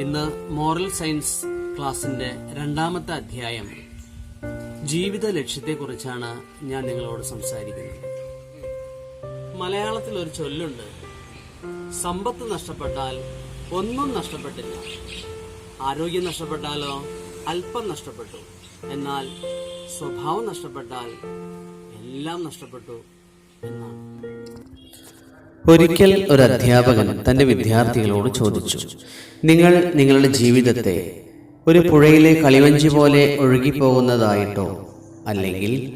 ഇന്ന് moral science ക്ലാസിന്റെ രണ്ടാമത്തെ അധ്യായം. ജീവിത ലക്ഷ്യത്തെക്കുറിച്ചാണ് ഞാൻ നിങ്ങളോട് സംസാരിക്കുന്നത്. മലയാളത്തിൽ ഒരു ചൊല്ലുണ്ട്. സമ്പത്ത് നഷ്ടപ്പെട്ടാൽ ഒന്നും നഷ്ടപ്പെട്ടില്ല. ആരോഗ്യം നഷ്ടപ്പെട്ടാലോ അല്പം നഷ്ടപ്പെട്ടു. എന്നാൽ സ്വഭാവം നഷ്ടപ്പെട്ടാൽ എല്ലാം നഷ്ടപ്പെട്ടു എന്നാണ്. ഒരിക്കൽ ഒരു അധ്യാപകൻ തന്റെ വിദ്യാർത്ഥികളോട് ചോദിച്ചു നിങ്ങൾ നിങ്ങളുടെ ജീവിതത്തെ ഒരു പുഴയിലെ കളിവഞ്ചി പോലെ ഒഴുകിപ്പോകുന്നതായിട്ടോ? അല്ലെങ്കിൽ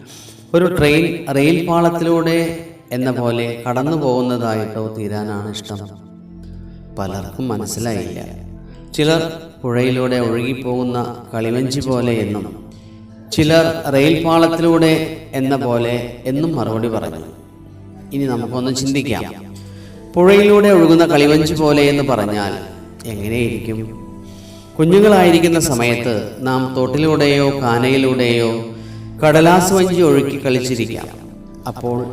ഒരു ട്രെയിൻ റെയിൽ പാളത്തിലൂടെ എന്ന പോലെ കടന്നു പോകുന്നതായിട്ടോ തീരാനാണ് ഇഷ്ടം? പലർക്കും മനസ്സിലായില്ല. ചിലർ പുഴയിലൂടെ ഒഴുകിപ്പോകുന്ന കളിവഞ്ചി പോലെ എന്നും ചിലർ റെയിൽ പാളത്തിലൂടെ എന്ന പോലെ എന്നും മറുപടി പറഞ്ഞു. ഇനി നമുക്കൊന്ന് ചിന്തിക്കാം. പുഴയിലൂടെ ഒഴുകുന്ന കളിവഞ്ചി പോലെ എന്ന് പറഞ്ഞാൽ എങ്ങനെയിരിക്കും? കുഞ്ഞുങ്ങളായിരിക്കുന്ന സമയത്ത് നാം തോട്ടിലൂടെയോ കാനയിലൂടെയോ കടലാസ് വഞ്ചി ഒഴുക്കി കളിച്ചിരിക്കാം. അപ്പോൾ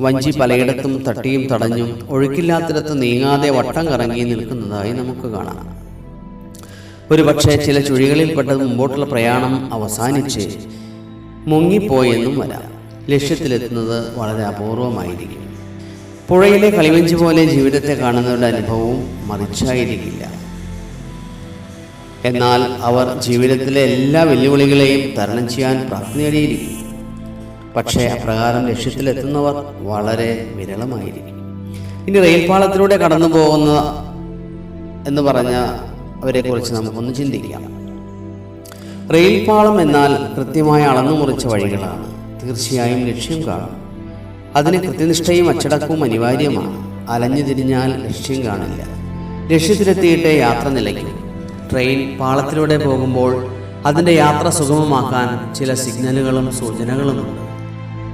വഞ്ചി പലയിടത്തും തട്ടിയും തടഞ്ഞും ഒഴുക്കില്ലാത്തിടത്ത് നീങ്ങാതെ വട്ടം കറങ്ങി നിൽക്കുന്നതായി നമുക്ക് കാണാം. ഒരു പക്ഷേ ചില ചുഴികളിൽപ്പെട്ടത് മുമ്പോട്ടുള്ള പ്രയാണം അവസാനിച്ച് മുങ്ങിപ്പോയെന്നും വരാം. ലക്ഷ്യത്തിലെത്തുന്നത് വളരെ അപൂർവമായിരിക്കും. പുഴയിലെ കളിവഞ്ചി പോലെ ജീവിതത്തെ കാണുന്നവരുടെ അനുഭവവും മറിച്ചായിരിക്കില്ല. എന്നാൽ അവർ ജീവിതത്തിലെ എല്ലാ വെല്ലുവിളികളെയും തരണം ചെയ്യാൻ പ്രാപ്തി നേടിയിരിക്കും. പക്ഷേ അപ്രകാരം ലക്ഷ്യത്തിലെത്തുന്നവർ വളരെ വിരളമായിരിക്കും. ഇനി റെയിൽപാളത്തിലൂടെ കടന്നു പോകുന്ന എന്ന് പറഞ്ഞ അവരെക്കുറിച്ച് നമുക്കൊന്ന് ചിന്തിക്കാം. റെയിൽപാളം എന്നാൽ കൃത്യമായ അളന്നു മുറിച്ച വഴികളാണ്. തീർച്ചയായും ലക്ഷ്യം കാണും. അതിന് കൃത്യനിഷ്ഠയും അച്ചടക്കവും അനിവാര്യമാണ്. അലഞ്ഞു തിരിഞ്ഞാൽ ലക്ഷ്യം കാണില്ല. ലക്ഷ്യത്തിലെത്തിയിട്ട് യാത്ര നിലയ്ക്കും. ട്രെയിൻ പാളത്തിലൂടെ പോകുമ്പോൾ അതിന്റെ യാത്ര സുഗമമാക്കാൻ ചില സിഗ്നലുകളും സൂചനകളുമുണ്ട്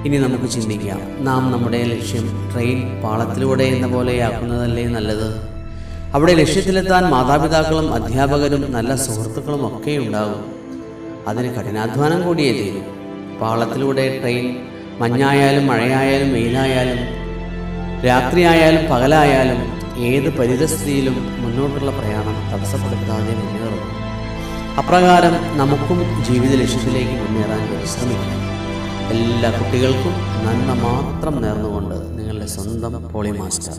ഇനി നമുക്ക് ചിന്തിക്കാം. നാം നമ്മുടെ ലക്ഷ്യം ട്രെയിൻ പാളത്തിലൂടെ എന്ന പോലെയാക്കുന്നതല്ലേ നല്ലത്? അവിടെ ലക്ഷ്യത്തിലെത്താൻ മാതാപിതാക്കളും അധ്യാപകരും നല്ല സുഹൃത്തുക്കളും ഒക്കെ ഉണ്ടാകും അതിന് കഠിനാധ്വാനം കൂടിയേ തീരും. പാളത്തിലൂടെ ട്രെയിൻ മഞ്ഞായാലും മഴയായാലും വെയിലായാലും രാത്രിയായാലും പകലായാലും ഏത് പരിതസ്ഥിതിയിലും മുന്നോട്ടുള്ള പ്രയാണം തടസ്സപ്പെടുത്താതെ മുന്നേറും അപ്രകാരം നമുക്കും ജീവിത ലക്ഷ്യത്തിലേക്ക് മുന്നേറാൻ പരിശ്രമിക്കാം എല്ലാ കുട്ടികൾക്കും നന്മ മാത്രം നേർന്നുകൊണ്ട് നിങ്ങളുടെ സ്വന്തം പോളി മാസ്റ്റർ